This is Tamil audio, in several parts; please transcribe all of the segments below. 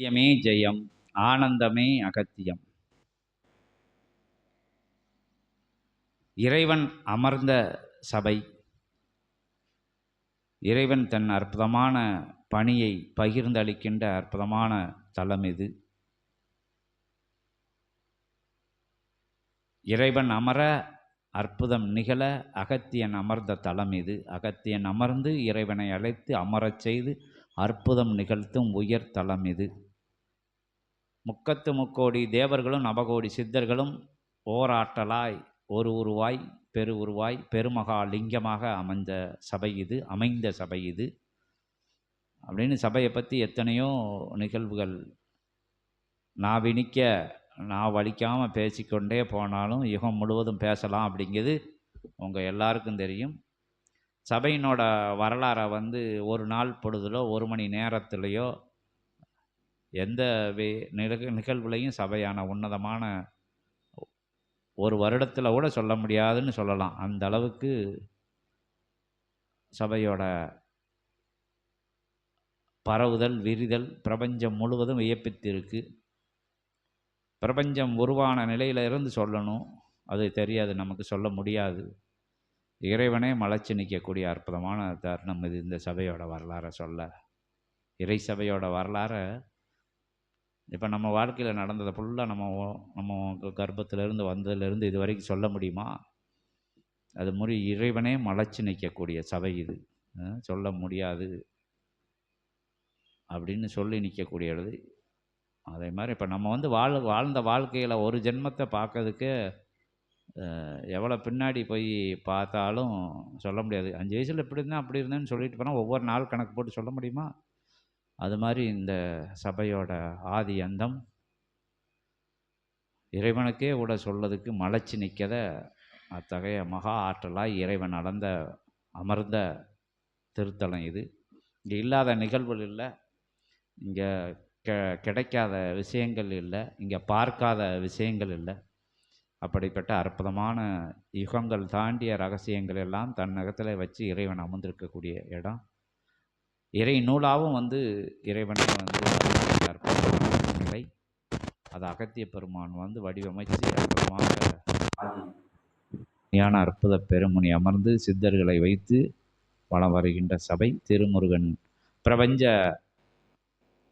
சத்தியமே ஜெயம் ஆனந்தமே அகத்தியம். இறைவன் அமர்ந்த சபை இறைவன் தன் அற்புதமான பணியை பகிர்ந்தளிக்கின்ற அற்புதமான தலம் இது. இறைவன் அமர அற்புதம் நிகழ அகத்தியன் அமர்ந்த தலம் இது. அகத்தியன் அமர்ந்து இறைவனை அழைத்து அமரச் செய்து அற்புதம் நிகழ்த்தும் உயர் தலம் இது. முக்கத்து முக்கோடி தேவர்களும் நவகோடி சித்தர்களும் ஓராட்டலாய் ஒரு உருவாய் பெரு உருவாய் பெருமகா லிங்கமாக அமைந்த சபை இது அமைந்த சபை இது. அப்படின்னு சபையை பற்றி எத்தனையோ நிகழ்வுகள். நான் விணிக்க நான் வலிக்காமல் பேசிக்கொண்டே போனாலும் யுகம் முழுவதும் பேசலாம் அப்படிங்கிறது உங்கள் எல்லாருக்கும் தெரியும். சபையினோட வரலாறை வந்து ஒரு நாள் பொழுதுலோ ஒரு மணி நேரத்துலேயோ எந்த வே நிக நிகழ்வுலையும் சபையான உன்னதமான ஒரு வருடத்தில் கூட சொல்ல முடியாதுன்னு சொல்லலாம். அந்த அளவுக்கு சபையோட பரவுதல் விரிதல் பிரபஞ்சம் முழுவதும் வியப்பித்திருக்கு. பிரபஞ்சம் உருவான நிலையில இருந்து சொல்லணும். அது தெரியாது நமக்கு சொல்ல முடியாது. இறைவனே மலைச்சு நிற்கக்கூடிய அற்புதமான தருணம் இது இந்த சபையோட வரலாறை சொல்ல. இறை சபையோட வரலாறை இப்போ நம்ம வாழ்க்கையில் நடந்ததை ஃபுல்லாக நம்ம ஓ- நம்ம கர்ப்பத்திலேருந்து வந்ததுலேருந்து இது வரைக்கும் சொல்ல முடியுமா? அது மாதிரி இறைவனே மலைச்சு நிற்கக்கூடிய சபை இது. சொல்ல முடியாது. அப்படின்னு சொல்லி நிற்கக்கூடியது அதே மாதிரி இப்போ நம்ம வந்து வாழ் வாழ்ந்த வாழ்க்கையில் ஒரு ஜென்மத்தை பார்க்கறதுக்கு எவ்வளோ பின்னாடி போய் பார்த்தாலும் சொல்ல முடியாது. அஞ்சு வயசில் இப்படி இருந்தேன் அப்படி இருந்தேன்னு சொல்லிட்டு போனால் ஒவ்வொரு நாள் கணக்கு போட்டு சொல்ல முடியுமா? அது மாதிரி இந்த சபையோட ஆதி அந்தம் இறைவனுக்கே கூட சொல்லதுக்கு மலைச்சு நிற்கத அத்தகைய மகா ஆற்றலாய் இறைவன் நடந்த அமர்ந்த திருத்தலம் இது. இங்கே இல்லாத நிகழ்வுகள் இல்லை. இங்கே கெ கிடைக்காத விஷயங்கள் இல்லை. இங்கே பார்க்காத விஷயங்கள் இல்லை. அப்படிப்பட்ட அற்புதமான யுகங்கள் தாண்டிய ரகசியங்கள் எல்லாம் தன்னகத்தில் வச்சு இறைவன் அமர்ந்திருக்கக்கூடிய இடம். இறை நூலாகவும் வந்து இறைவனை வந்து நிலை அது அகத்திய பெருமான் வந்து வடிவமைச்சு அற்புதமாக ஞான அற்புத பெருமுனி அமர்ந்து சித்தர்களை வைத்து வலம் வருகின்ற சபை திருமுருகன் பிரபஞ்ச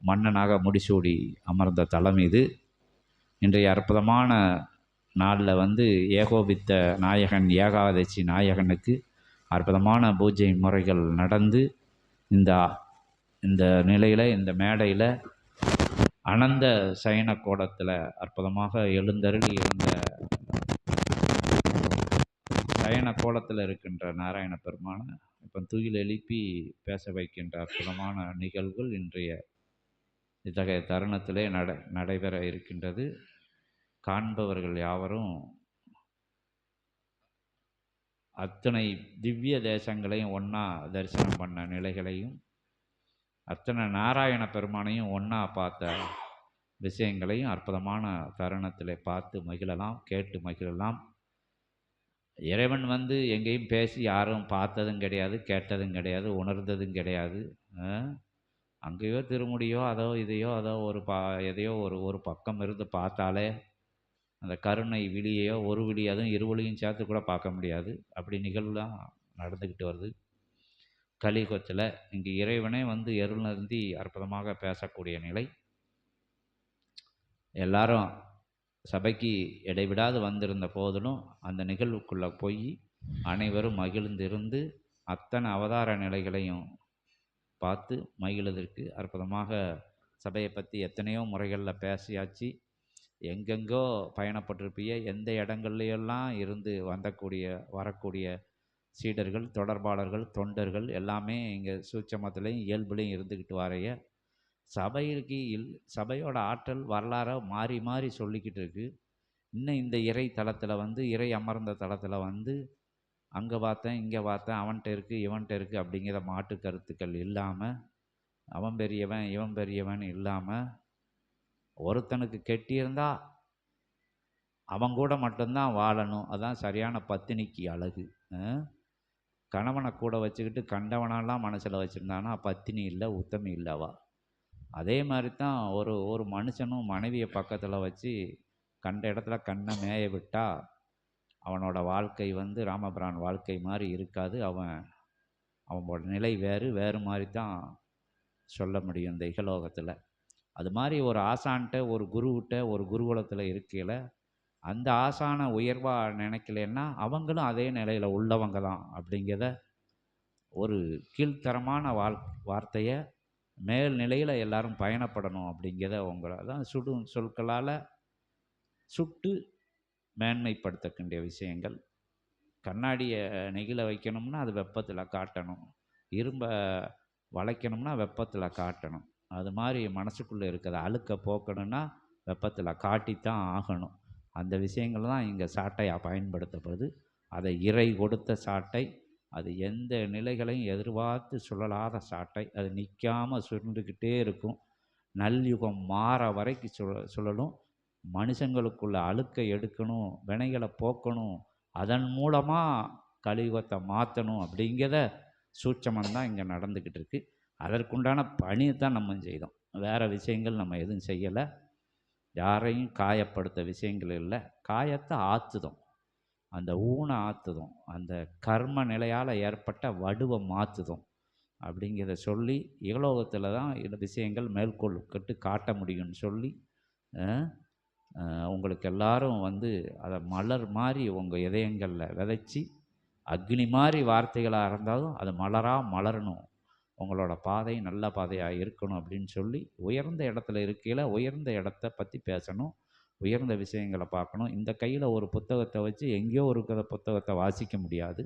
மன்னனாக முடிசூடி அமர்ந்த தலம் இது. இன்றைய அற்புதமான நாளில் வந்து ஏகோபித்த நாயகன் ஏகாதசி நாயகனுக்கு அற்புதமான பூஜை முறைகள் நடந்து இந்த இந்த நிலையில் இந்த மேடையில் அனந்த சயன கோடத்தில் அற்புதமாக எழுந்தருளி இருந்த சயன கோலத்தில் இருக்கின்ற நாராயண பெருமானை இப்போ துயில் எழுப்பி பேச வைக்கின்ற அற்புதமான நிகழ்வுகள் இன்றைய இத்தகைய தருணத்திலே நட நடைபெற இருக்கின்றது. காண்பவர்கள் யாவரும் அத்தனை திவ்ய தேசங்களையும் ஒன்றா தரிசனம் பண்ண நிலைகளையும் அத்தனை நாராயண பெருமானையும் ஒன்றா பார்த்த விஷயங்களையும் அற்புதமான தருணத்தில் பார்த்து மகிழலாம் கேட்டு மகிழலாம். இறைவன் வந்து எங்கேயும் பேசி யாரும் பார்த்ததும் கிடையாது கேட்டதும் கிடையாது உணர்ந்ததும் கிடையாது. அங்கேயோ திருமுடியோ அதோ இதையோ அதோ ஒரு பா எதையோ ஒரு ஒரு பக்கம் இருந்து பார்த்தாலே அந்த கருணை விழியையோ ஒரு விழி அதுவும் இருவழியும் சேர்த்து கூட பார்க்க முடியாது. அப்படி நிகழ்வுலாம் நடந்துக்கிட்டு வருது. கலியுகத்தில் இங்கே இறைவனே வந்து எருளந்தி அற்புதமாக பேசக்கூடிய நிலை. எல்லாரும் சபைக்கு இடைவிடாது வந்திருந்த போதிலும் அந்த நிகழ்வுக்குள்ளே போய் அனைவரும் மகிழ்ந்திருந்து அத்தனை அவதார நிலைகளையும் பார்த்து மகிழ்வதற்கு அற்புதமாக சபையை பற்றி எத்தனையோ முறைகளில் பேசியாச்சு. எங்கெங்கோ பயணப்பட்டிருப்பிய எந்த இடங்கள்லையெல்லாம் இருந்து வந்தக்கூடிய வரக்கூடிய சீடர்கள் தொடர்பாளர்கள் தொண்டர்கள் எல்லாமே இங்கே சூட்சமத்துலேயும் இயல்புலையும் இருந்துக்கிட்டு வரைய. சபைக்கு இல் சபையோட ஆற்றல் வரலாறை மாறி மாறி சொல்லிக்கிட்டு இருக்குது இன்னும் இந்த இறை தளத்தில் வந்து இறை அமர்ந்த தளத்தில் வந்து அங்கே பார்த்தேன் இங்கே பார்த்தேன் அவன்கிட்ட இருக்குது இவன்கிட்ட இருக்குது அப்படிங்கிற மாட்டு கருத்துக்கள் இல்லாமல் அவன் பெரியவன் இவன் பெரியவன் இல்லாமல் ஒருத்தனுக்கு கெட்டியிருந்தா அவன் கூட மட்டும்தான் வாழணும். அதான் சரியான பத்தினிக்கு அழகு. கணவனை கூட வச்சுக்கிட்டு கண்டவனெல்லாம் மனசில் வச்சுருந்தானா பத்தினி இல்லை உத்தமி இல்லவா அதே மாதிரி தான் ஒரு ஒரு மனுஷனும் மனைவியை பக்கத்தில் வச்சு கண்ட இடத்துல கண்ணை மேய விட்டா அவனோட வாழ்க்கை வந்து ராமபிரான் வாழ்க்கை மாதிரி இருக்காது. அவன் அவனோட நிலை வேறு வேறு மாதிரி தான் சொல்ல முடியும் இந்த இகலோகத்தில். அது மாதிரி ஒரு ஆசான்கிட்ட ஒரு குருவிட்ட ஒரு குருகுலத்தில் இருக்கையில் அந்த ஆசானை உயர்வாக நினைக்கலன்னா அவங்களும் அதே நிலையில் உள்ளவங்க தான் அப்படிங்கிறத ஒரு கீழ்த்தரமான வாழ் வார்த்தையை மேல் நிலையில் எல்லாரும் பயணப்படணும் அப்படிங்கிறத உங்களை தான் சுடும் சொற்களால் சுட்டு மேன்மைப்படுத்தக்கூடிய விஷயங்கள். கண்ணாடியை நெகிழ வைக்கணும்னா அது வெப்பத்தில் காட்டணும். இரும்பை வளைக்கணும்னா வெப்பத்தில் காட்டணும். அது மாதிரி மனசுக்குள்ளே இருக்கிற அழுக்கை போக்கணும்னா வெப்பத்தில் காட்டித்தான் ஆகணும். அந்த விஷயங்கள் தான் இங்கே சாட்டையாக பயன்படுத்தப்படுது. அதை இறை கொடுத்த சாட்டை அது எந்த நிலைகளையும் எதிர்பார்த்து சுழலாத சாட்டை அது நிற்காமல் சுருண்டுக்கிட்டே இருக்கும். நல்யுகம் மாற வரைக்கும் சுழ சுழலும். மனுஷங்களுக்குள்ள அழுக்கை எடுக்கணும் வினைகளை போக்கணும் அதன் மூலமாக கலியுகத்தை மாற்றணும் அப்படிங்கிறத சூட்சமம் தான் இங்கே நடந்துக்கிட்டு இருக்குது அதற்குண்டான பணியை தான் நம்ம செய்தோம். வேறு விஷயங்கள் நம்ம எதுவும் செய்யலை. யாரையும் காயப்படுத்த விஷயங்கள் இல்லை. காயத்தை ஆற்றுதோம் அந்த ஊனை ஆற்றுதோம் அந்த கர்ம நிலையால் ஏற்பட்ட வடுவை மாற்றுதோம் அப்படிங்கிறத சொல்லி இகலோகத்தில் தான் இந்த விஷயங்கள் மேற்கொள் கட்டு காட்ட முடியும்னு சொல்லி உங்களுக்கு எல்லாரும் வந்து அதை மலர் மாதிரி உங்கள் இதயங்களில் விதைச்சி அக்னி மாதிரி வார்த்தைகளாக இருந்தாலும் அது மலராக மலரணும். உங்களோட பாதை நல்ல பாதையாக இருக்கணும் அப்படின்னு சொல்லி உயர்ந்த இடத்துல இருக்கையில் உயர்ந்த இடத்த பற்றி பேசணும். உயர்ந்த விஷயங்களை பார்க்கணும். இந்த கையில் ஒரு புத்தகத்தை வச்சு எங்கேயோ இருக்கிற புத்தகத்தை வாசிக்க முடியாது.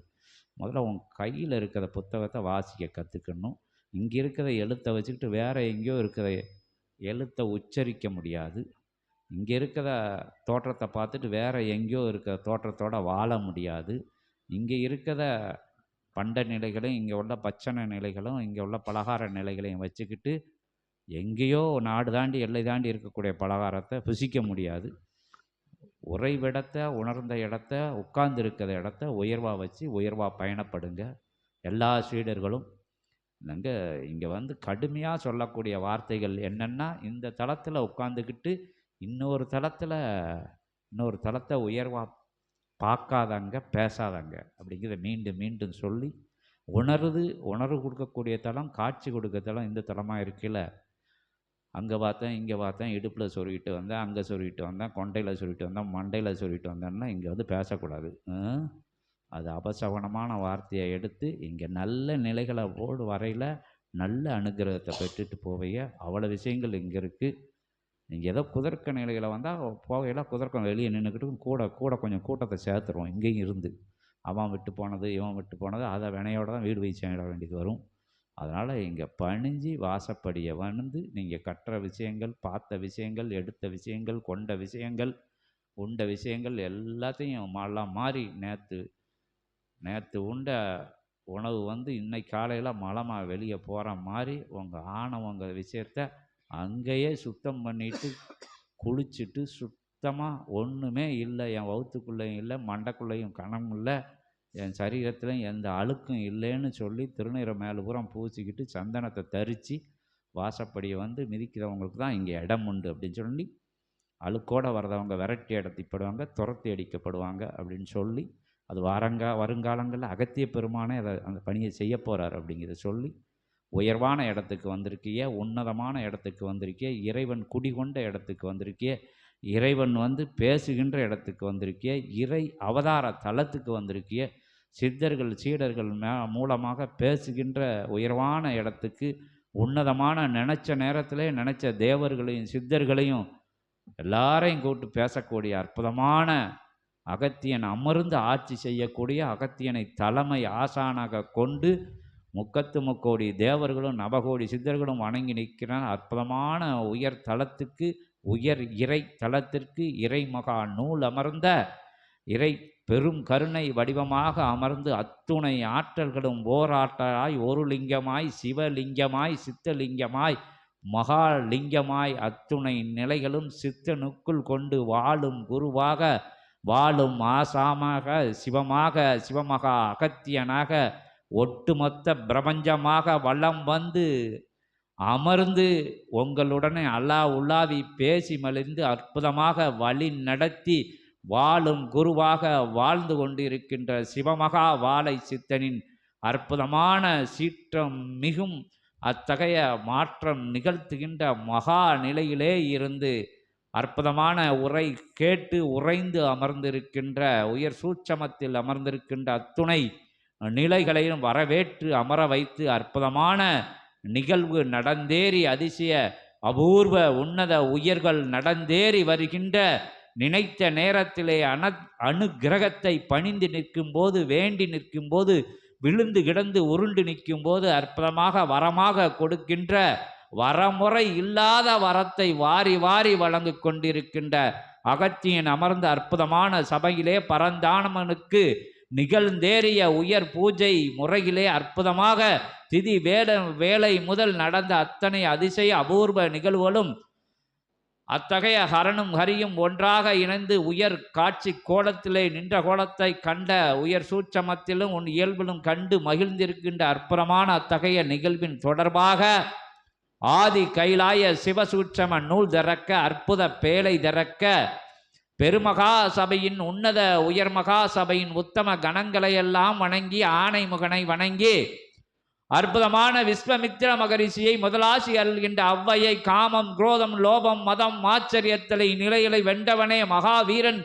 முதல்ல உன் கையில் இருக்கிற புத்தகத்தை வாசிக்க கற்றுக்கணும் இங்கே இருக்கிற எழுத்தை வச்சுக்கிட்டு வேறு எங்கேயோ இருக்கிற எழுத்தை உச்சரிக்க முடியாது. இங்கே இருக்கிற தோற்றத்தை பார்த்துட்டு வேறு எங்கேயோ இருக்கிற தோற்றத்தோடு வாழ முடியாது. இங்கே இருக்கிற பண்ட நிலைகளையும் இங்கே உள்ள பச்சனை நிலைகளும் இங்கே உள்ள பலகார நிலைகளையும் வச்சுக்கிட்டு எங்கேயோ நாடு தாண்டி எல்லை தாண்டி இருக்கக்கூடிய பலகாரத்தை புசிக்க முடியாது. உறைவிடத்தை உணர்ந்த இடத்த உட்கார்ந்து இருக்கிற இடத்த உயர்வாக வச்சு உயர்வாக பயணப்படுங்க. எல்லா சீடர்களும் இங்கே இங்கே வந்து கடுமையாக சொல்லக்கூடிய வார்த்தைகள் என்னென்னா இந்த தளத்தில் உட்காந்துக்கிட்டு இன்னொரு தளத்தில் இன்னொரு தளத்தை உயர்வாக பார்க்காதாங்க பேசாதாங்க அப்படிங்கிறத மீண்டும் மீண்டும் சொல்லி உணருது உணர்வு கொடுக்கக்கூடிய தளம் காட்சி கொடுக்க தளம் இந்த தளமாக இருக்குல்ல. அங்கே பார்த்தேன் இங்கே பார்த்தேன் இடுப்பில் சொருகிட்டு வந்தேன் அங்கே சொருகிட்டு வந்தேன் கொண்டையில் சொருகிட்டு வந்தேன் மண்டையில் சொருகிட்டு வந்தேன்னா இங்கே வந்து பேசக்கூடாது. அது அபசவனமான வார்த்தையை எடுத்து இங்கே நல்ல நிலைகளை போடு வரையில் நல்ல அனுகிரகத்தை பெற்றுட்டு போவைய அவ்வளோ விஷயங்கள் இங்கே இருக்குது நீங்கள் ஏதோ குதர்க்க நிலையில் வந்தால் போகையில் குதர்க்கம் வெளியே நின்றுக்கிட்டு கூட கூட கொஞ்சம் கூட்டத்தை சேர்த்துருவோம் இங்கேயும் இருந்து. அவன் விட்டு போனது இவன் விட்டு போனது அதை வினையோட தான் வீடு வீச்சு விட வேண்டியது வரும். அதனால் இங்கே பணிஞ்சு வாசப்படியை வந்து நீங்கள் கற்ற விஷயங்கள் பார்த்த விஷயங்கள் எடுத்த விஷயங்கள் கொண்ட விஷயங்கள் உண்ட விஷயங்கள் எல்லாத்தையும் எல்லாம் மாறி நேற்று நேற்று உண்ட உணவு வந்து இன்னைக்கு காலையில் மலமாக வெளியே போகிற மாதிரி உங்கள் ஆணவங்க விஷயத்த அங்கேயே சுத்தம் பண்ணிட்டு குளிச்சுட்டு சுத்தமாக ஒன்றுமே இல்லை. என் வவுத்துக்குள்ளேயும் இல்லை மண்டைக்குள்ளேயும் கணம் இல்லை. என் சரீரத்துலையும் எந்த அழுக்கும் இல்லைன்னு சொல்லி திருநீரை மேலே பூரம் பூசிக்கிட்டு சந்தனத்தை தரித்து வாசப்படியை வந்து மிதிக்கிறவங்களுக்கு தான் இங்கே இடம் உண்டு அப்படின்னு சொல்லி அழுக்கோடு வர்றவங்க விரட்டி அடத்திப்படுவாங்க துரத்தி அடிக்கப்படுவாங்க அப்படின்னு சொல்லி அது வரங்கா வருங்காலங்களில் அகத்திய பெருமானே அதை அந்த பணியை செய்ய போகிறார் அப்படிங்கிறத சொல்லி உயர்வான இடத்துக்கு வந்திருக்கிய உன்னதமான இடத்துக்கு வந்திருக்கிய இறைவன் குடிகொண்ட இடத்துக்கு வந்திருக்கிய இறைவன் வந்து பேசுகின்ற இடத்துக்கு வந்திருக்கிய இறை அவதார தலத்துக்கு வந்திருக்கிய சித்தர்கள் சீடர்கள் மே மூலமாக பேசுகின்ற உயர்வான இடத்துக்கு உன்னதமான நினச்ச நேரத்திலே நினச்ச தேவர்களையும் சித்தர்களையும் எல்லாரையும் கூப்பிட்டு பேசக்கூடிய அற்புதமான அகத்தியன் அமர்ந்து ஆட்சி செய்யக்கூடிய அகத்தியனை தலைமை ஆசானாக கொண்டு முக்கத்து முக்கோடி தேவர்களும் நவகோடி சித்தர்களும் வணங்கி நிற்கிறான். அற்புதமான உயர் தலத்துக்கு உயர் இறை தலத்திற்கு இறை மகா நூல் அமர்ந்த இறை பெரும் கருணை வடிவமாக அமர்ந்து அத்துணை ஆற்றல்களும் ஓராற்றலாய் ஒரு லிங்கமாய் சிவலிங்கமாய் சித்தலிங்கமாய் மகாலிங்கமாய் அத்துணை நிலைகளும் சித்தனுக்குள் கொண்டு வாழும் குருவாக வாழும் ஆசாமாக சிவமாக சிவமகா அகத்தியனாக ஒட்டுமொத்த பிரபஞ்சமாக வளம் வந்து அமர்ந்து உங்களுடனே அல்லா உலாவி பேசி மலிந்து அற்புதமாக வழி நடத்தி வாழும் குருவாக வாழ்ந்து கொண்டிருக்கின்ற சிவமகா வாழை சித்தனின் அற்புதமான சீற்றம் மிகும் அத்தகைய மாற்றம் நிகழ்த்துகின்ற மகா நிலையிலே இருந்து அற்புதமான உரை கேட்டு உறைந்து அமர்ந்திருக்கின்ற உயர் சூட்சமத்தில் அமர்ந்திருக்கின்ற அத்துணை நிலைகளையும் வரவேற்று அமர வைத்து அற்புதமான நிகழ்வு நடந்தேறி அதிசய அபூர்வ உன்னத உயர்கள் நடந்தேறி வருகின்ற நினைத்த நேரத்திலே அன அனுகிரகத்தை பணிந்து நிற்கும்போது வேண்டி நிற்கும்போது விழுந்து கிடந்து உருண்டு நிற்கும்போது அற்புதமாக வரமாக கொடுக்கின்ற வரமுறை இல்லாத வரத்தை வாரி வாரி வழங்கு கொண்டிருக்கின்ற அகத்தியன் அமர்ந்த அற்புதமான சபையிலே பரந்தானமனுக்கு நிகழ்ந்தேறிய உயர் பூஜை முறையிலே அற்புதமாக திதி வேட வேலை முதல் நடந்த அத்தனை அதிசய அபூர்வ நிகழ்வுகளும் அத்தகைய ஹரனும் ஹரியும் ஒன்றாக இணைந்து உயர் காட்சி கோலத்திலே நின்ற கோலத்தை கண்ட உயர் சூட்சமத்திலும் உன் இயல்பிலும் கண்டு மகிழ்ந்திருக்கின்ற அற்புதமான அத்தகைய நிகழ்வின் தொடர்பாக ஆதி கைலாய சிவசூட்சம நூல் திறக்க அற்புத பேழை திறக்க பெருமகா சபையின் உன்னத உயர்மகா சபையின் உத்தம கணங்களையெல்லாம் வணங்கி ஆணை முகனை வணங்கி அற்புதமான விஸ்வமித்திர மகரிஷியை முதலாசி அல்கின்ற அவ்வையை காமம் குரோதம் லோபம் மதம் ஆச்சரியத்தலை நிலைகளை வென்றவனே மகாவீரன்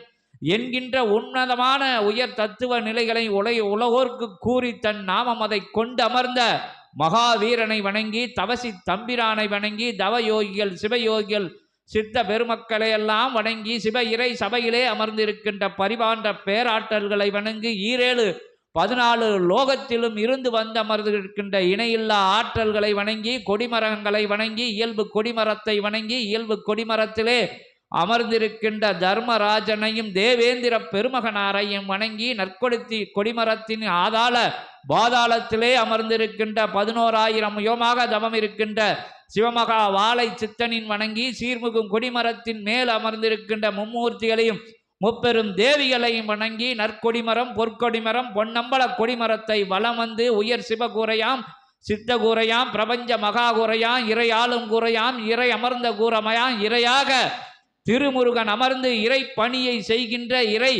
என்கின்ற உன்னதமான உயர் தத்துவ நிலைகளை உலக உலகோர்க்கு கூறி தன் நாமம் அதை கொண்டு அமர்ந்த மகாவீரனை வணங்கி தவசி தம்பிரானை வணங்கி தவயோகிகள் சிவயோகிகள் சித்த பெருமக்களை எல்லாம் வணங்கி சிவ இறை சபையிலே அமர்ந்திருக்கின்ற பரிபாண்ட பேராற்றல்களை வணங்கி ஈரேழு பதினாலு லோகத்திலும் இருந்து வந்து அமர்ந்திருக்கின்ற இணையில்லா ஆற்றல்களை வணங்கி கொடிமரங்களை வணங்கி இயல்பு கொடிமரத்தை வணங்கி இயல்பு கொடிமரத்திலே அமர்ந்திருக்கின்ற தர்மராஜனையும் தேவேந்திர பெருமகனாரையும் வணங்கி நற்கொடுத்தி கொடிமரத்தின் ஆதாள பாதாளத்திலே அமர்ந்திருக்கின்ற பதினோராயிரம் யோமாக தவம் இருக்கின்ற சிவமகா வாழை சித்தனின் வணங்கி சீர்முகும் கொடிமரத்தின் மேல் அமர்ந்திருக்கின்ற மும்மூர்த்திகளையும் முப்பெரும் தேவிகளையும் வணங்கி நற்கொடிமரம் பொற்கொடிமரம் பொன்னம்பல கொடிமரத்தை வலம் வந்து உயர் சிவகூரையாம் சித்த கூரையாம் பிரபஞ்ச மகா கூரையாம் இறை ஆளும் கூரையாம் இறை அமர்ந்த கூறமையாம் இறையாக திருமுருகன் அமர்ந்து இறை பணியை செய்கின்ற இறை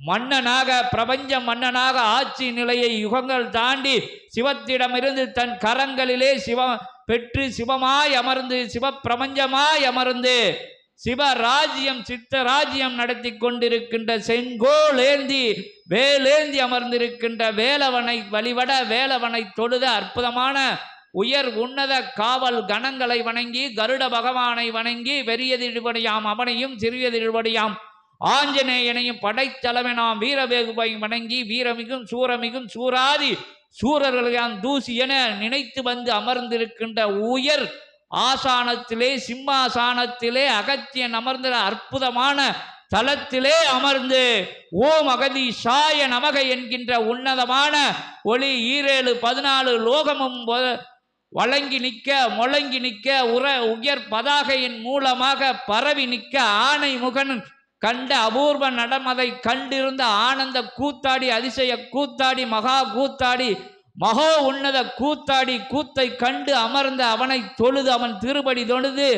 மன்னனாக பிரபஞ்ச மன்னனாக ஆட்சி நிலையை யுகங்கள் தாண்டி சிவத்திடமிருந்து தன் கரங்களிலே சிவ பெற்று சிவமாய் அமர்ந்து சிவ பிரபஞ்சமாய் அமர்ந்து சிவராஜ்யம் சித்த ராஜ்யம் நடத்தி கொண்டிருக்கின்ற செங்கோல் ஏந்தி வேலேந்தி அமர்ந்திருக்கின்ற வேலவனை வழிபட வேலவனை தொழுத அற்புதமான உயர் உன்னத காவல் கணங்களை வணங்கி கருட பகவானை வணங்கி வெறியதிடுபடியாம் அவனையும் சிறியதிடுபடியாம் ஆஞ்சநேயனையும் படைத்தலைவனாம் வீரவேகுபையும் வணங்கி வீரமிகும் சூரமிகும் சூராதி சூரர்களாம் தூசி என நினைத்து வந்து அமர்ந்திருக்கின்ற உயர் ஆசானத்திலே சிம்மாசானத்திலே அகத்தியன் அமர்ந்த அற்புதமான தலத்திலே அமர்ந்து ஓம் அகதி சாய நமக என்கின்ற உன்னதமான ஒளி ஈரேழு பதினாலு லோகமும் வழங்கி நிற்க முழங்கி நிற்க உர உயர் பதாகையின் மூலமாக பரவி நிற்க ஆணை முகன் கண்ட அபூர்வ நடமதை கண்டிருந்த ஆனந்த கூத்தாடி அதிசய கூத்தாடி மகா கூத்தாடி மகோ உன்னத கூத்தாடி கூத்தை கண்டு அமர்ந்த அவனை தொழுது அவன் திருப்படி தொழுது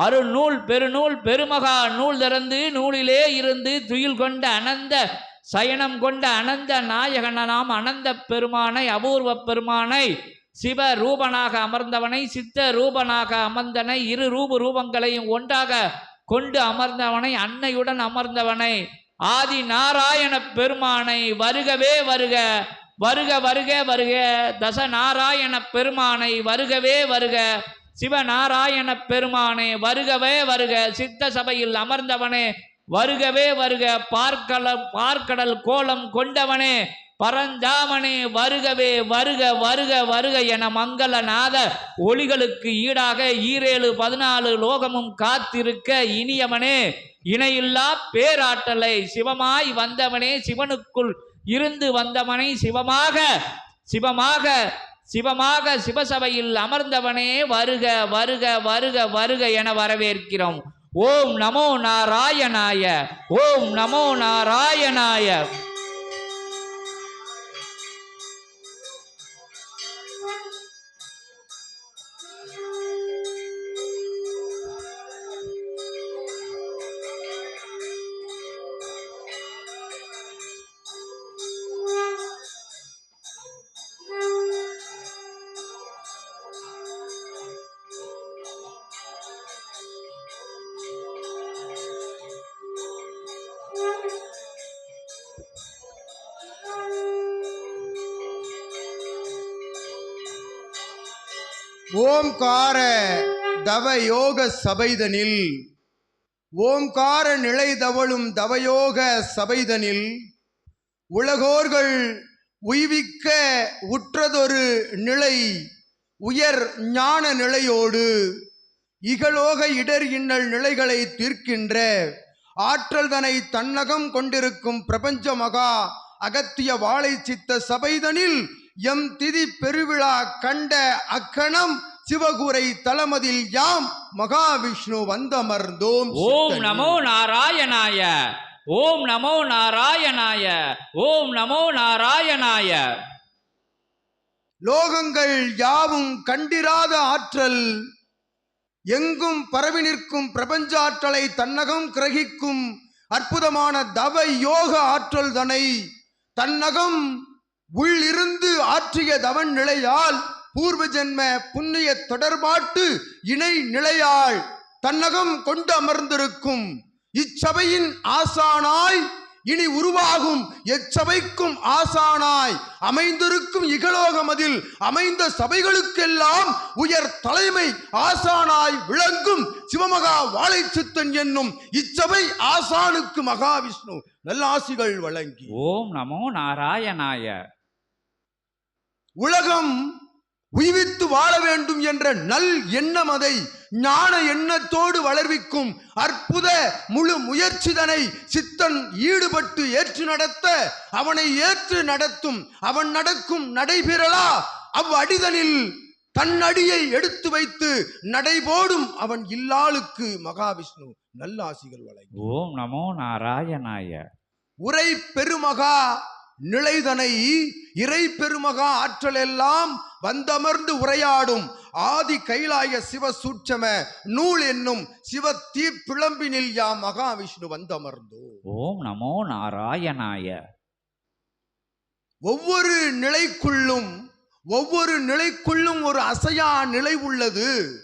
அருநூல் பெருநூல் பெருமகா நூல் திறந்து நூலிலே இருந்து துயில் கொண்ட அனந்த சயனம் கொண்ட அனந்த நாயகனாம் அனந்த பெருமானை அபூர்வ பெருமானை சிவ ரூபனாக அமர்ந்தவனை சித்த ரூபனாக அமர்ந்தனை இரு ரூப ரூபங்களையும் ஒன்றாக கொண்டு அமர்ந்தவனை அன்னையுடன் அமர்ந்தவனை. ஆதி நாராயண பெருமானை வருகவே வருக வருக வருக வருக தச நாராயண பெருமானை வருகவே வருக சிவநாராயண பெருமானே வருகவே வருக சித்த சபையில் அமர்ந்தவனே வருகவே வருக பார்க்கல பார்க்கடல் கோலம் கொண்டவனே பரந்தாமனே வருகவே வருக வருக வருக என மங்களநாத ஒளிகளுக்கு ஈடாக ஈரேழு பதினாலு லோகமும் காத்திருக்க இனியவனே இணையில்லா பேராற்றலை சிவமாய் வந்தவனே சிவனுக்குள் இருந்து வந்தவனை சிவமாக சிவமாக சிவமாக சிவசபையில் அமர்ந்தவனே வருக வருக வருக வருக என வரவேற்கிறோம். ஓம் நமோ நாராயணாய ஓம் நமோ நாராயணாய. ஓம்கார தவயோக சபைதனில். ஓம்கார நிலை தவழும் தவயோக சபைதனில். உலகோர்கள் உய்விக்க உற்றதொரு நிலை உயர் ஞான நிலையோடு. இகலோக இடர் இன்னல் நிலைகளை தீர்க்கின்ற ஆற்றல் தனை தன்னகம் கொண்டிருக்கும் பிரபஞ்ச மகா அகத்திய வாழை சித்த சபைதனில் எம் திதி பெருவிழா கண்ட அக்கணம் சிவகுரை தலமதில் யாம் மகாவிஷ்ணு வந்தமர்ந்தோம் ஓம். நமோ நாராயணாய ஓம் நமோ நாராயணாய ஓம் நமோ நாராயணாய லோகங்கள் யாவும் கண்டிராத ஆற்றல் எங்கும் பரவி நிற்கும் பிரபஞ்ச ஆற்றலை தன்னகம் கிரகிக்கும் அற்புதமான தவ யோக ஆற்றல் தனை தன்னகம் உள்ளிருந்து ஆற்றிய தவன் நிலையால் பூர்வ ஜென்ம புண்ணிய தொடர்பாட்டு இணை நிலையால் தன்னகம் கொண்டு அமர்ந்திருக்கும். இச்சபையின் ஆசானாய் இனி உருவாகும். எச்சபைக்கும் ஆசானாய் அமைந்திருக்கும் இகலோகமதில் அமைந்த சபைகளுக்கெல்லாம் உயர் தலைமை ஆசானாய் விளங்கும் சிவமகா வாழைச்சித்தன் என்னும் இச்சபை ஆசானுக்கு மகாவிஷ்ணு நல்லாசிகள் வழங்கி. ஓம் நமோ நாராயணாய. உலகம் உய்வித்து வாழ வேண்டும் என்ற நல் எண்ணம் அதை ஞான எண்ணத்தோடு வளர்விக்கும் அற்புத முழு முயற்சிதனை சித்தன் ஈடுபட்டு ஏற்று நடத்த அவனை ஏற்று நடத்தும் அவன் நடக்கும் நடைபெறலா? அவ்வடிதனில் தன் அடியை எடுத்து வைத்து நடைபோடும் அவன் இல்லாளுக்கு மகாவிஷ்ணு நல்லாசிகள் வழங்கி ஓம் நமோ நாராயணாய. உரை பெருமகா நிலைதனை இறை பெருமகா ஆற்றல் எல்லாம் வந்தமர்ந்து உரையாடும் ஆதி கைலாய சிவ சூட்சம நூல் என்னும் சிவ தீ பிளம்பினில் யாம் மகாவிஷ்ணு வந்தமர்ந்தோ. ஓம் நமோ நாராயணாய. ஒவ்வொரு நிலைக்குள்ளும் ஒவ்வொரு நிலைக்குள்ளும் ஒரு அசையா நிலை உள்ளது.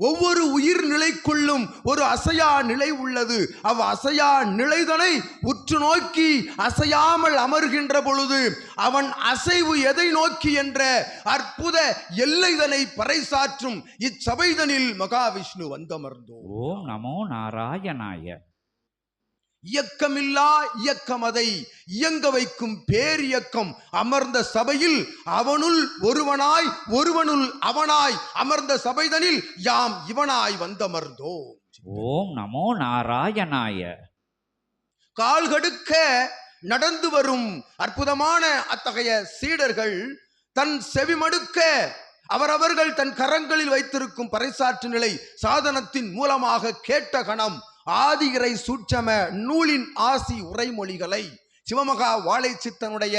ஒவ்வொரு உயிர் நிலைக்குள்ளும் ஒரு அசையா நிலை உள்ளது. அவ் அசையா நிலைதனை உற்று நோக்கி அசையாமல் அமர்கின்ற பொழுது அவன் அசைவு எதை நோக்கி என்ற அற்புத எல்லைதனை பறைசாற்றும் இச்சபைதனில் மகாவிஷ்ணு வந்தமர்ந்தோ ஓம் நமோ நாராயணாய. இயக்கமில்லா இயக்கமதை. இயங்க வைக்கும் பேரியக்கம் அமர்ந்த சபையில் அவனுள் ஒருவனாய் ஒருவனுள் அவனாய் அமர்ந்த சபைதனில் யாம் இவனாய் வந்தமர்ந்தோ ஓம் நமோ நாராயணாய. கால்கடுக்க நடந்து வரும் அற்புதமான அத்தகைய சீடர்கள் தன் செவிமடுக்க அவரவர்கள் தன் கரங்களில் வைத்திருக்கும் பறைசாற்று நிலை சாதனத்தின் மூலமாக கேட்ட கணம் ஆதிகிரை சூட்சம நூலின் ஆசி உரைமொழிகளை சிவமகா வாழை சித்தனுடைய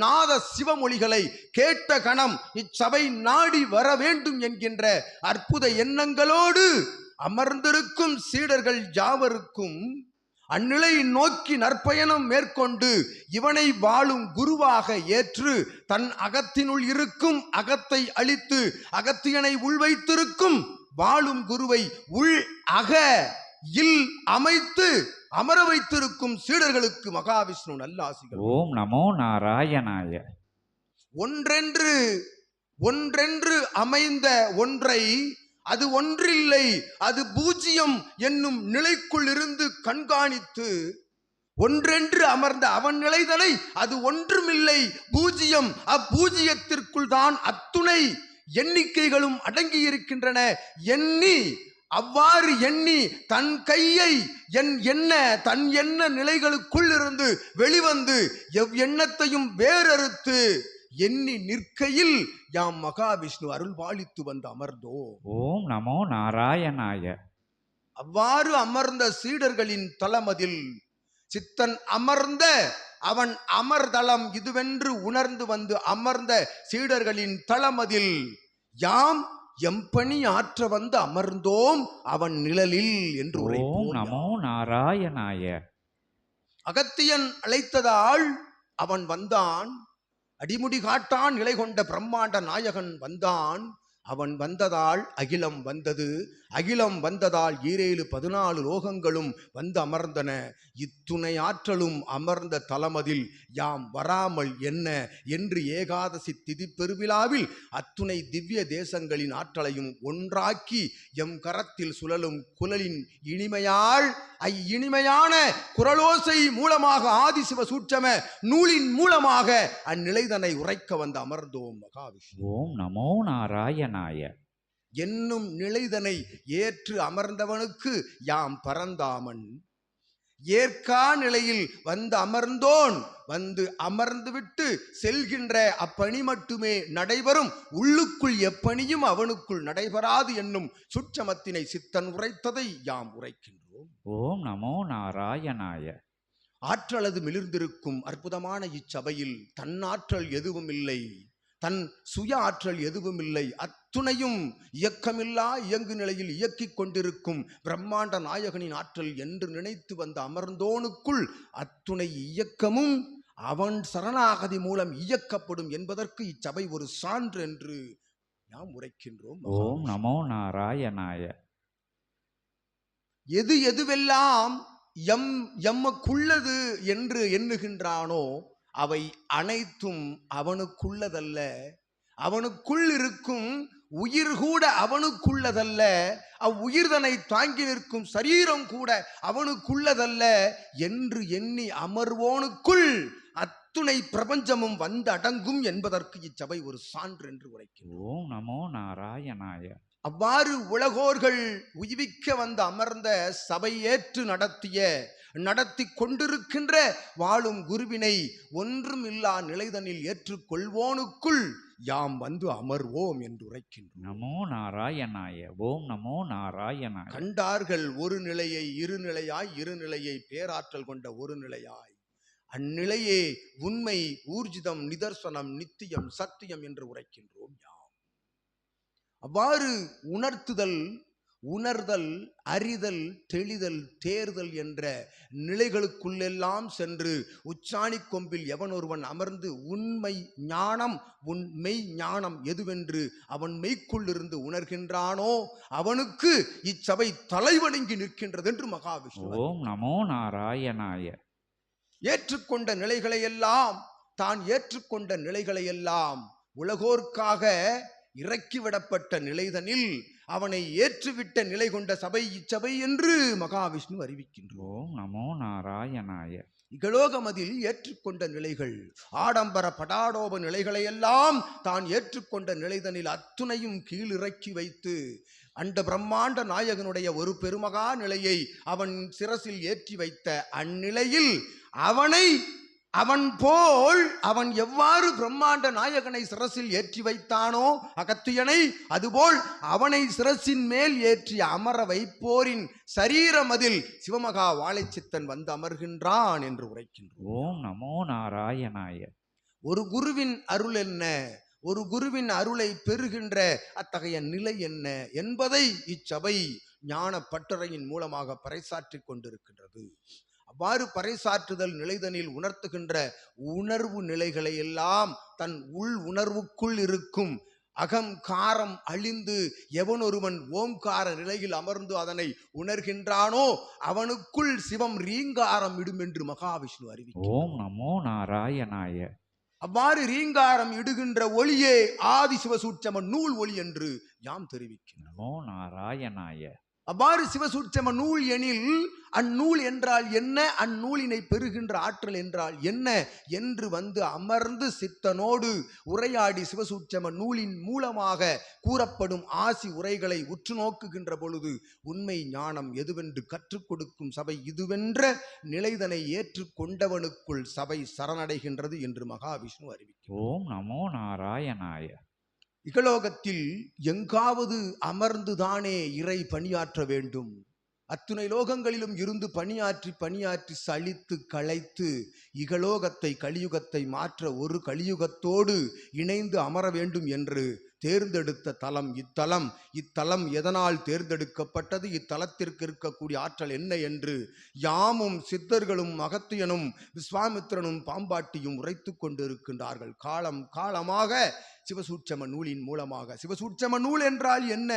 நாத சிவமொழிகளை கேட்ட கணம் இச்சபை நாடி வர வேண்டும் என்கின்ற அற்புத எண்ணங்களோடு அமர்ந்திருக்கும் சீடர்கள் யாவருக்கும் அந்நிலை நோக்கி நற்பயணம் மேற்கொண்டு இவனை வாழும் குருவாக ஏற்று தன் அகத்தினுள் இருக்கும் அகத்தை அழித்து அகத்தியனை உள்வைத்திருக்கும் வாழும் குருவை உள் அக இல் அமைத்து அமர வைத்திருக்கும் சீடர்களுக்கு மகாவிஷ்ணு நல்லாசிகள். ஓம் நமோ நாராயணாய. ஒன்றென்று ஒன்றென்று அமைந்த ஒன்றை அது ஒன்றில்லை அது பூஜ்ஜியம் என்னும் நிலைக்குள் இருந்து கண்காணித்து ஒன்றென்று அமர்ந்த அவன் நிலைதனை அது ஒன்றுமில்லை பூஜ்ஜியம் அப்பூஜ்ஜியத்திற்குள் தான் அத்துணை எண்ணிக்கைகளும் அடங்கி இருக்கின்றன எண்ணி அவ்வாறு எண்ணி தன் கையை என் எண்ண தன் எண்ண நிலைகளுக்குள் இருந்து வெளிவந்து எவ் எண்ணத்தையும் வேறறுத்து எண்ணி நிற்கையில் யாம் மகாவிஷ்ணு அருள் பாலித்து வந்து அமர்ந்தோ. ஓம் நமோ நாராயணாய. அவ்வாறு அமர்ந்த சீடர்களின் தலமதில் சித்தன் அமர்ந்த அவன் அமர்தலம் இதுவென்று உணர்ந்து வந்து அமர்ந்த சீடர்களின் தளமதில் யாம் எம்பணி ஆற்ற வந்து அமர்ந்தோம் அவன் நிழலில் என்று ஓம் நமோ நாராயணாய. அகத்தியன் அழைத்ததால் அவன் வந்தான். அடிமுடி காட்டான் நிலை கொண்ட பிரம்மாண்ட நாயகன் வந்தான். அவன் வந்ததால் அகிலம் வந்தது. அகிலம் வந்ததால் ஈரேழு பதினாலு லோகங்களும் வந்து அமர்ந்தன. இத்துணை ஆற்றலும் அமர்ந்த தலமதில் யாம் வராமல் என்ன என்று ஏகாதசி திதி பெருவிழாவில் அத்துணை திவ்ய தேசங்களின் ஆற்றலையும் ஒன்றாக்கி எம் கரத்தில் சுழலும் குழலின் இனிமையால் ஐ இனிமையான குரலோசை மூலமாக ஆதிசிவ சூட்சம நூலின் மூலமாக அந்நிலைதனை உரைக்க வந்து அமர்ந்தோம் மகாவிஷ்ணு. ஓம் நமோ நாராயணாய. என்னும் நிலைதனை ஏற்று அமர்ந்தவனுக்கு யாம் பரந்தாமன். ஏற்கா நிலையில் வந்து அமர்ந்தோன். வந்து அமர்ந்துவிட்டு செல்கின்ற அப்பணி மட்டுமே நடைபெறும். உள்ளுக்குள் எப்பணியும் அவனுக்குள் நடைபெறாது என்னும் சுற்றமத்தினை சித்தன் உரைத்ததை யாம் உரைக்கின்றோம். ஓம் நமோ நாராயணாய. ஆற்றலது மிளிர்ந்திருக்கும் அற்புதமான இச்சபையில் தன்னாற்றல் எதுவும் இல்லை. தன் சுய ஆற்றல் எதுவும் இல்லை. அத்துணையும் இயக்கமில்லா இயங்கு நிலையில் இயக்கிக் கொண்டிருக்கும் பிரம்மாண்ட நாயகனின் ஆற்றல் என்று நினைத்து வந்த அமர்ந்தோனுக்குள் அத்துணை இயக்கமும் அவன் சரணாகதி மூலம் இயக்கப்படும் என்பதற்கு இச்சபை ஒரு சான்று என்று நாம் உரைக்கின்றோம். ஓம் நமோ நாராயணாய. எது எதுவெல்லாம் எம் எம்மக்குள்ளது என்று எண்ணுகின்றானோ அவை அனைத்தும் அவனுக்குள்ளதல்ல. அவனுக்குள் இருக்கும் உயிர் கூட அவனுக்குள்ளதல்ல. அவ்வுயிர்தனை தாங்கி நிற்கும் சரீரம் கூட அவனுக்குள்ளதல்ல என்று எண்ணி அமர்வோனுக்குள் அத்துணை பிரபஞ்சமும் வந்து அடங்கும் என்பதற்கு இச்சபை ஒரு சான்று என்று உரைக்கிறது ஓம் நமோ நாராயணாய. அவ்வாறு உலகோர்கள் உய்விக்க வந்து அமர்ந்த சபை ஏற்று நடத்திய நடத்தி கொண்டிருக்கின்ற வாழும் குருவினை ஒன்றும் இல்லா நிலைதனில் ஏற்றுக்கொள்வோனுக்குள் யாம் வந்து அமர்வோம் என்று உரைக்கின்றோம் நமோ நாராயணாய ஓம் நமோ நாராயணாய. கண்டார்கள் ஒரு நிலையை இரு நிலையாய் இரு நிலையை பேராற்றல் கொண்ட ஒரு நிலையாய். அந்நிலையே உண்மை ஊர்ஜிதம் நிதர்சனம் நித்தியம் சத்தியம் என்று உரைக்கின்றோம் யாம். அவ்வாறு உணர்த்துதல் உணர்தல் அறிதல் தெளிதல் தேர்தல் என்ற நிலைகளுக்குள்ளெல்லாம் சென்று உச்சாணி கொம்பில் எவன் ஒருவன் அமர்ந்து உண்மை ஞானம் உன் மெய் ஞானம் எதுவென்று அவன் மெய்க்குள்ளிருந்து உணர்கின்றானோ அவனுக்கு இச்சபை தலைவணங்கி நிற்கின்றது என்று மகாவிஷ்ணு ஓம் நமோ நாராயணாய. ஏற்றுக்கொண்ட நிலைகளை எல்லாம் தான் ஏற்றுக்கொண்ட நிலைகளை எல்லாம் உலகோர்க்காக இறக்கிவிடப்பட்ட நிலைதனில் அவனை ஏற்றுவிட்ட நிலை கொண்ட சபை இச்சபை என்று மகாவிஷ்ணு அறிவிக்கின்றோம் ஓம் நமோ நாராயணாய. இகலோகமதில் ஏற்றுக்கொண்ட நிலைகள் ஆடம்பர படாடோப நிலைகளை எல்லாம் தான் ஏற்றுக்கொண்ட நிலைதனில் அத்துணையும் கீழிறக்கி வைத்து அண்ட பிரம்மாண்ட நாயகனுடைய ஒரு பெருமகா நிலையை அவன் சிரசில் ஏற்றி வைத்த அந்நிலையில் அவனை அவன் போல் அவன் எவ்வாறு பிரம்மாண்ட நாயகனை சிரசில் ஏற்றி வைத்தானோ அகத்தியனை அதுபோல் அவனை சிரசின் மேல் ஏற்றி அமர வைப்போரின் சரீரமதில் சிவமகா வாழைச்சித்தன் வந்து அமர்கின்றான் என்று உரைக்கின்றோம். ஓம் நமோ நாராயணாய. ஒரு குருவின் அருள் என்ன? ஒரு குருவின் அருளை பெறுகின்ற அத்தகைய நிலை என்ன என்பதை இச்சபை ஞான பட்டறையின் மூலமாக பறைசாற்றிக் கொண்டிருக்கின்றது. அவ்வாறு பறைசாற்றுதல் நிலைதனில் உணர்த்துகின்ற உணர்வு நிலைகளை எல்லாம் தன் உள் உணர்வுக்குள் இருக்கும். அகம் காரம் அழிந்து எவன் ஒருவன் ஓம்கார நிலையில் அமர்ந்து அதனை உணர்கின்றானோ அவனுக்குள் சிவம் ரீங்காரம் இடும் என்று மகாவிஷ்ணு அறிவிக்கிறார் ஓம் நமோ நாராயணாய. அவ்வாறு ரீங்காரம் இடுகின்ற ஒளியே ஆதி சிவசூட்சம நூல் ஒளி என்று யாம் தெரிவிக்கிறோம் நமோ நாராயணாய. அவ்வாறு சிவசூட்சம நூல் எனில் அந்நூல் என்றால் என்ன? அந்நூலினை பெறுகின்ற ஆற்றல் என்றால் என்ன? என்று வந்து அமர்ந்து சித்தனோடு உரையாடி சிவசூட்சம நூலின் மூலமாக கூறப்படும் ஆசி உரைகளை உற்று நோக்குகின்ற பொழுது உண்மை ஞானம் எதுவென்று கற்றுக் கொடுக்கும் சபை இதுவென்ற நிலைதனை ஏற்றுக்கொண்டவனுக்குள் சபை சரணடைகின்றது என்று மகாவிஷ்ணு அறிவிக்கும் ஓம் நமோ நாராயணாய. இகலோகத்தில் எங்காவது அமர்ந்துதானே இறை பணியாற்ற வேண்டும்? அத்துணை லோகங்களிலும் இருந்து பணியாற்றி பணியாற்றி சலித்து களைத்து இகலோகத்தை கலியுகத்தை மாற்ற ஒரு கலியுகத்தோடு இணைந்து அமர வேண்டும் என்று தேர்ந்தெடுத்த தலம் இத்தலம் இத்தலம் எதனால் தேர்ந்தெடுக்கப்பட்டது? இத்தலத்திற்கு இருக்கக்கூடிய ஆற்றல் என்ன என்று யாமும் சித்தர்களும் அகத்தியனும் விஸ்வாமித்திரனும் பாம்பாட்டியும் உரைத்து கொண்டிருக்கின்றார்கள். காலம் காலமாக சிவசூட்சம நூலின் மூலமாக. சிவசூட்சம நூல் என்றால் என்ன?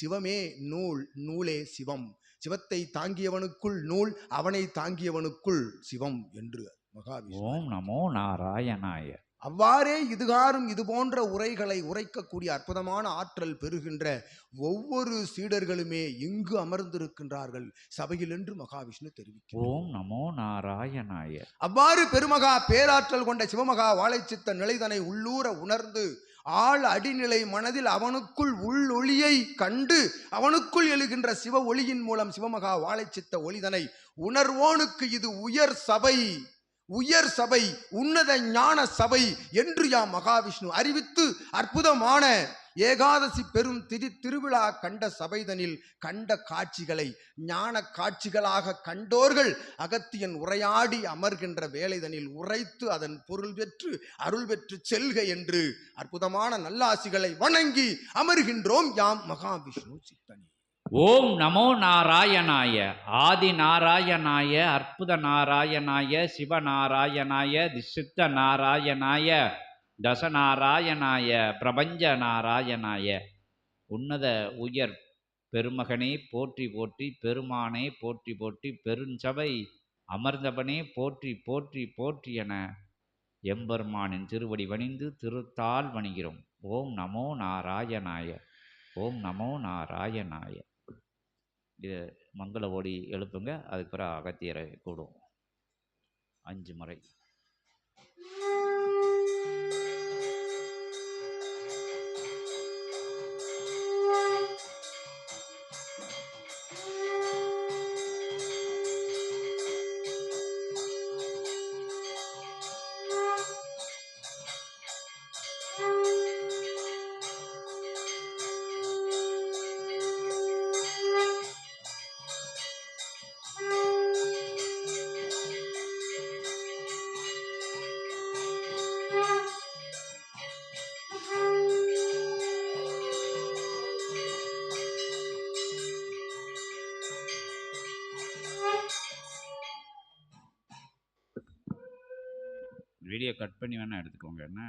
சிவமே நூல் நூலே சிவம். சிவத்தை தாங்கியவனுக்குள் நூல் அவனை தாங்கியவனுக்குள் சிவம் என்று மகாவிஷ்ணு ஓம் நமோ நாராயணாய. அவ்வாறே இதுகாரும் இது போன்ற உரைகளை உரைக்கக்கூடிய அற்புதமான ஆற்றல் பெறுகின்ற ஒவ்வொரு சீடர்களுமே இங்கு அமர்ந்திருக்கின்றார்கள். சபையில் என்று மகாவிஷ்ணு தெரிவிக்கிறார் ஓம் நமோ நாராயணாய. அவ்வாறு பெருமகா பேராற்றல் கொண்ட சிவமகா வாழைச்சித்த நிலைதனை உள்ளூர உணர்ந்து ஆள் அடிநிலை மனதில் அவனுக்குள் உள்ளொளியை கண்டு அவனுக்குள் எழுகின்ற சிவ ஒளியின் மூலம் சிவமகா வாழைச்சித்த ஒளிதனை உணர்வோனுக்கு இது உயர் சபை. உயர் சபை உன்னத ஞான சபை என்று யாம் மகாவிஷ்ணு அறிவித்து அற்புதமான ஏகாதசி பெரும் திரு திருவிழா கண்ட சபைதனில் கண்ட காட்சிகளை ஞான காட்சிகளாக கண்டோர்கள் அகத்தியன் உரையாடி அமர்கின்ற வேலைதனில் உரைத்து அதன் பொருள் பெற்று அருள் பெற்று செல்க என்று அற்புதமான நல்லாசிகளை வணங்கி அமர்கின்றோம் யாம் மகாவிஷ்ணு சித்தனி. ஓம் நமோ நாராயணாய ஆதி நாராயணாய அற்புத நாராயணாய சிவநாராயணாய சித்த நாராயணாய தசநாராயணாய பிரபஞ்ச நாராயணாய. உன்னத உயர் பெருமகனே போற்றி போற்றி பெருமானே போற்றி போற்றி பெருஞ்சபை அமர்ந்தவனே போற்றி போற்றி போற்றி என எம்பெருமானின் திருவடி வணிந்து திருத்தால் வணிகிறோம். ஓம் நமோ நாராயணாய ஓம் நமோ நாராயணாய. இது மங்கள ஓடி எழுப்புங்க. அதுக்கு பிறகு அகத்தியரை கூடும் அஞ்சு முறை. பண்ணி வேணால் எடுத்துக்கோங்க. என்ன?